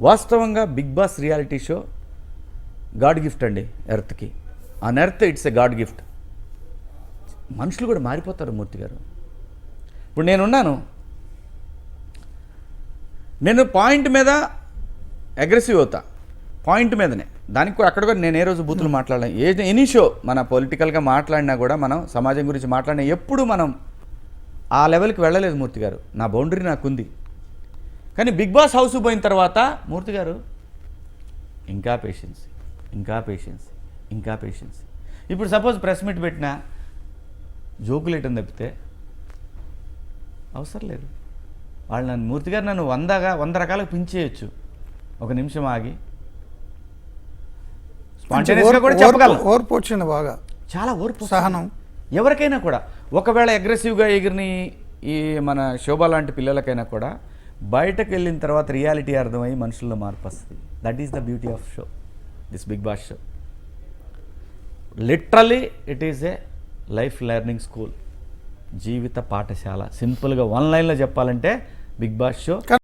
వాస్తవంగా Big Boss reality show god gift అండి ఎర్త్కి. On earth it's a god gift. మనుషులు కూడా మారిపోతారు మూర్తి గారు. ఇప్పుడు నేనున్నాను. నేను పాయింట్ మీద అగ్రెసివ్ అవుతా. పాయింట్ మీదనే. దానికి కూడా అక్కడ కూడా నేను ఏ రోజు బూతులు మాట్లాడలేను ఏ ఎనీ షో మన పొలిటికల్గా మాట్లాడినా కూడా మనం సమాజం గురించి మాట్లాడినా ఎప్పుడు మనం ఆ లెవెల్కి వెళ్ళలేదు మూర్తి గారు. నా బౌండరీ నాకుంది. కానీ బిగ్ బాస్ హౌస్ పోయిన తర్వాత మూర్తి గారు ఇంకా పేషెన్స్ ఇంకా పేషెన్స్ ఇంకా పేషెన్స్ ఇప్పుడు సపోజ్ ప్రెస్ మీట్ పెట్టినా జోకులేయటం తప్పితే అవసరం లేదు. వాళ్ళు నన్ను మూర్తి గారు నన్ను వందగా వంద రకాలుగా పించేయచ్చు ఒక నిమిషం ఆగి. ఓర్పు వచ్చింది బాగా. చాలా ఓర్పు. సహనం. ఎవరికైనా కూడా ఒకవేళ అగ్రెసివ్గా ఎగిరిని ఈ మన శోభ లాంటి పిల్లలకైనా కూడా బయటకు వెళ్ళిన తర్వాత రియాలిటీ అర్థమై మనుషుల్లో మార్పు వస్తుంది. That is the beauty of show this Bigg Boss show literally it is a life learning school జీవిత పాఠశాల. సింపుల్గా వన్ లైన్లో చెప్పాలంటే బిగ్ బాస్ షో